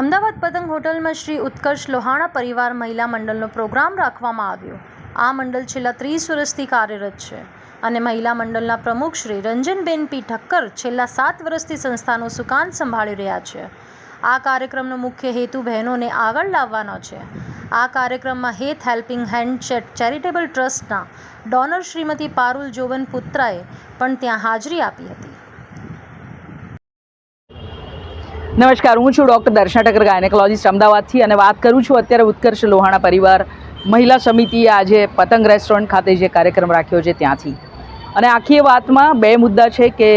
અમદાવાદ પતંગ હોટલમાં શ્રી ઉત્કર્ષ લોહાણા પરિવાર મહિલા મંડળનો પ્રોગ્રામ રાખવામાં આવ્યો. આ મંડળ છેલ્લા ત્રીસ વર્ષથી કાર્યરત છે અને મહિલા મંડળના પ્રમુખ શ્રી રંજનબેન પી ઠક્કર છેલ્લા સાત વર્ષથી સંસ્થાનું સુકાન સંભાળી રહ્યા છે. આ કાર્યક્રમનો મુખ્ય હેતુ બહેનોને આગળ લાવવાનો છે. આ કાર્યક્રમમાં હેત હેલ્પિંગ હેન્ડ ચેરિટેબલ ટ્રસ્ટના ડોનર શ્રીમતી પારુલ જોવન પુત્રાએ પણ ત્યાં હાજરી આપી હતી. નમસ્કાર, હું છું ડૉક્ટર દર્શના ઠક્કર, ગાયનેકોલોજીસ્ટ, અમદાવાદથી અને વાત કરું છું અત્યારે ઉત્કર્ષ લોહાણા પરિવાર મહિલા સમિતિએ આજે પતંગ રેસ્ટોરન્ટ ખાતે જે કાર્યક્રમ રાખ્યો છે ત્યાંથી. અને આખી એ વાતમાં બે મુદ્દા છે કે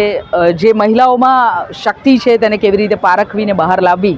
જે મહિલાઓમાં શક્તિ છે તેને કેવી રીતે પારખવીને બહાર લાવવી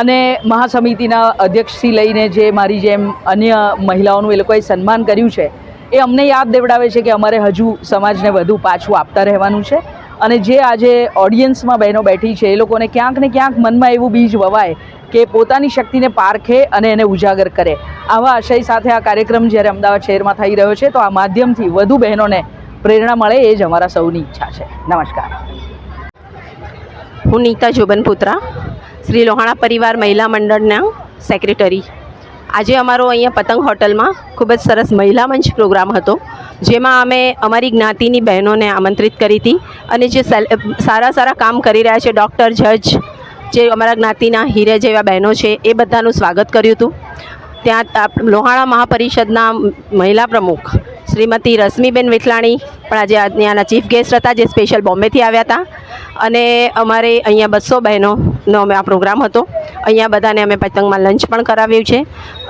અને મહાસમિતિના અધ્યક્ષથી લઈને જે મારી જેમ અન્ય મહિલાઓનું એ લોકોએ સન્માન કર્યું છે, એ અમને યાદ દેવડાવે છે કે અમારે હજુ સમાજને વધુ પાછું આપતા રહેવાનું છે. અને જે આજે ઓડિયન્સમાં બહેનો બેઠી છે, એ લોકોને ક્યાંક ને ક્યાંક મનમાં એવું બીજ વવાય કે પોતાની શક્તિને પારખે અને એને ઉજાગર કરે. આવા આશય સાથે આ કાર્યક્રમ જ્યારે અમદાવાદ શહેરમાં થઈ રહ્યો છે, તો આ માધ્યમથી વધુ બહેનોને પ્રેરણા મળે એ જ અમારા સૌની ઈચ્છા છે. નમસ્કાર. હું નીતા જોબનપુત્રા, શ્રી લોહાણા પરિવાર મહિલા મંડળના સેક્રેટરી આજે અમારો અહીંયા પતંગ હોટલમાં ખૂબ જ સરસ મહિલા મંચ પ્રોગ્રામ હતો, જેમાં અમે અમારી જ્ઞાતિની બહેનોને આમંત્રિત કરી હતી અને જે સારા સારા કામ કરી રહ્યા છે, ડૉક્ટર, જજ, જે અમારા જ્ઞાતિના હીરે જેવા બહેનો છે, એ બધાનું સ્વાગત કર્યું હતું. ત્યાં લોહાણા મહાપરિષદના મહિલા પ્રમુખ શ્રીમતી રશ્મિબેન વિઠલાણી પણ આજે ત્યાંના ચીફ ગેસ્ટ હતા, જે સ્પેશિયલ બોમ્બેથી આવ્યા હતા. અને અમારે અહીંયા બસો બહેનોનો અમે આ પ્રોગ્રામ હતો. અહીંયા બધાને અમે પતંગમાં લંચ પણ કરાવ્યું છે.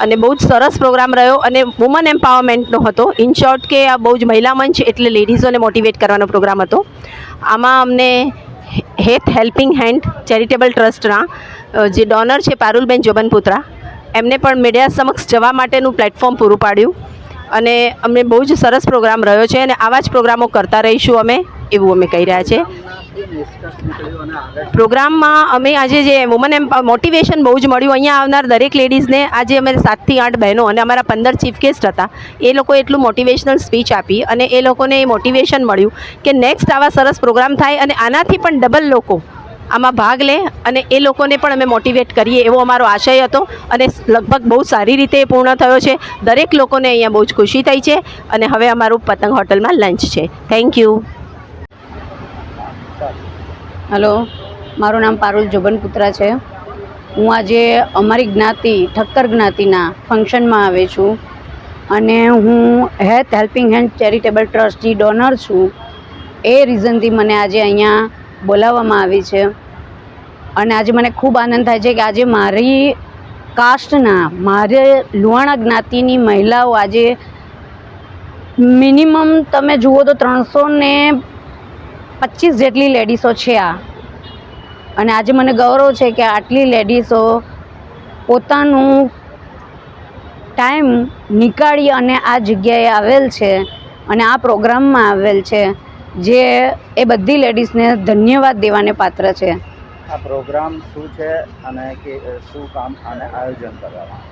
અને બહુ જ સરસ પ્રોગ્રામ રહ્યો અને વુમન એમ્પાવરમેન્ટનો હતો. ઇન શોર્ટ કે આ બહુ જ મહિલા મંચ એટલે લેડીઝોને મોટિવેટ કરવાનો પ્રોગ્રામ હતો. આમાં અમને હેત હેલ્પિંગ હેન્ડ ચેરિટેબલ ટ્રસ્ટના જે ડોનર છે પારુલબેન જોબનપુત્રા, એમને પણ મીડિયા સમક્ષ જવા માટેનું પ્લેટફોર્મ પૂરું પાડ્યું. અને અમને બહુ જ સરસ પ્રોગ્રામ રહ્યો છે અને આવા જ પ્રોગ્રામો કરતા રહીશું અમે, એવું અમે કહી રહ્યા છે. પ્રોગ્રામમાં અમે આજે જે વુમન એમ મોટિવેશન બહુ જ મળ્યું. અહીંયા આવનાર દરેક લેડીઝને આજે અમે સાતથી આઠ બહેનો અને અમારા પંદર ચીફ ગેસ્ટ હતા. એ લોકોએ એટલું મોટિવેશનલ સ્પીચ આપી અને એ લોકોને એ મોટિવેશન મળ્યું કે નેક્સ્ટ આવા સરસ પ્રોગ્રામ થાય અને આનાથી પણ ડબલ લોકો આમાં ભાગ લે અને એ લોકોને પણ અમે મોટિવેટ કરીએ એવો અમારો આશય હતો અને લગભગ બહુ સારી રીતે પૂર્ણ થયો છે. દરેક લોકોને અહીંયા બહુ જ ખુશી થઈ છે અને હવે અમારું પતંગ હોટલમાં લંચ છે. થેન્ક યુ હલો મારું નામ પારુલ જોબનપુત્રા છે. હું આજે અમારી જ્ઞાતિ, ઠક્કર જ્ઞાતિના ફંક્શનમાં આવે છું અને હું હેલ્થ હેલ્પિંગ હેન્ડ ચેરિટેબલ ટ્રસ્ટની ડોનર છું. એ રીઝનથી મને આજે અહીંયા બોલાવવામાં આવી છે. અને આજે મને ખૂબ આનંદ થાય છે કે આજે મારી કાસ્ટના, મારે લુહાણા જ્ઞાતિની મહિલાઓ આજે મિનિમમ તમે જુઓ તો ત્રણસો ને પચીસ જેટલી લેડીસો છે આ. અને આજે મને ગૌરવ છે કે આટલી લેડીસો પોતાનું ટાઈમ નીકાળી અને આ જગ્યાએ આવેલ છે અને આ પ્રોગ્રામમાં આવેલ છે. જે એ બધી લેડીઝને ધન્યવાદ દેવાને પાત્ર છે. આ પ્રોગ્રામ શું છે અને શું કામ અને આયોજન કરવામાં